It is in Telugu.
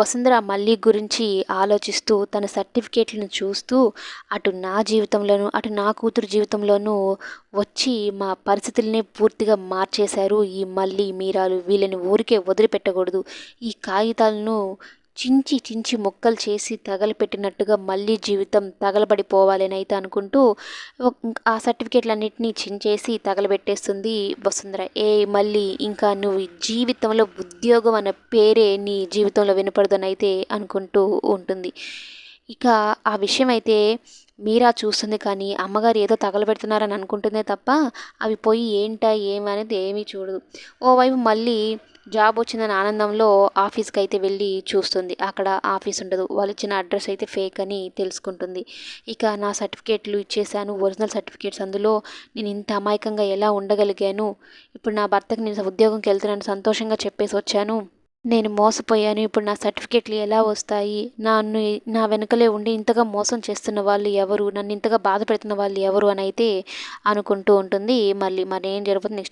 వసుంధర మళ్ళీ గురించి ఆలోచిస్తూ తన సర్టిఫికేట్లను చూస్తూ అటు నా జీవితంలోనూ అటు నా కూతురు జీవితంలోనూ వచ్చి మా పరిస్థితుల్ని పూర్తిగా మార్చేశారు. ఈ మళ్ళీ మీరాలు వీళ్ళని ఊరికే వదిలిపెట్టకూడదు. ఈ కాగితాలను చించి చించి మొక్కలు చేసి తగలపెట్టినట్టుగా మళ్ళీ జీవితం తగలబడిపోవాలని అయితే అనుకుంటూ ఆ సర్టిఫికేట్లన్నింటినీ చించేసి తగలబెట్టేస్తుంది వసుంధర. ఏ మళ్ళీ ఇంకా నువ్వు జీవితంలో ఉద్యోగం అనే పేరే నీ జీవితంలో వినపడదని అయితే అనుకుంటూ ఉంటుంది. ఇక ఆ విషయం అయితే మీరా చూస్తుంది కానీ అమ్మగారు ఏదో తగలబెడుతున్నారని అనుకుంటుందే తప్ప అవి పోయి ఏంటా ఏమనేది ఏమీ చూడదు. ఓవైపు మళ్ళీ జాబ్ వచ్చిందని ఆనందంలో ఆఫీస్కి అయితే వెళ్ళి చూస్తుంది. అక్కడ ఆఫీస్ ఉండదు. వాళ్ళు ఇచ్చిన అడ్రస్ అయితే ఫేక్ అని తెలుసుకుంటుంది. ఇక నా సర్టిఫికేట్లు ఇచ్చేసాను ఒరిజినల్ సర్టిఫికేట్స్ అందులో నేను ఇంత అమాయకంగా ఎలా ఉండగలిగాను? ఇప్పుడు నా భర్తకి నేను ఉద్యోగంకి వెళ్తున్నాను. సంతోషంగా చెప్పేసి వచ్చాను. నేను మోసపోయాను. ఇప్పుడు నా సర్టిఫికేట్లు ఎలా వస్తాయి? నన్ను నా వెనకలే ఉండి ఇంతగా మోసం చేస్తున్న వాళ్ళు ఎవరు? నన్ను ఇంతగా బాధ పెడుతున్న వాళ్ళు ఎవరు? అని అయితే అనుకుంటూ ఉంటుంది. మళ్ళీ మరి ఏం జరుగుతుంది నెక్స్ట్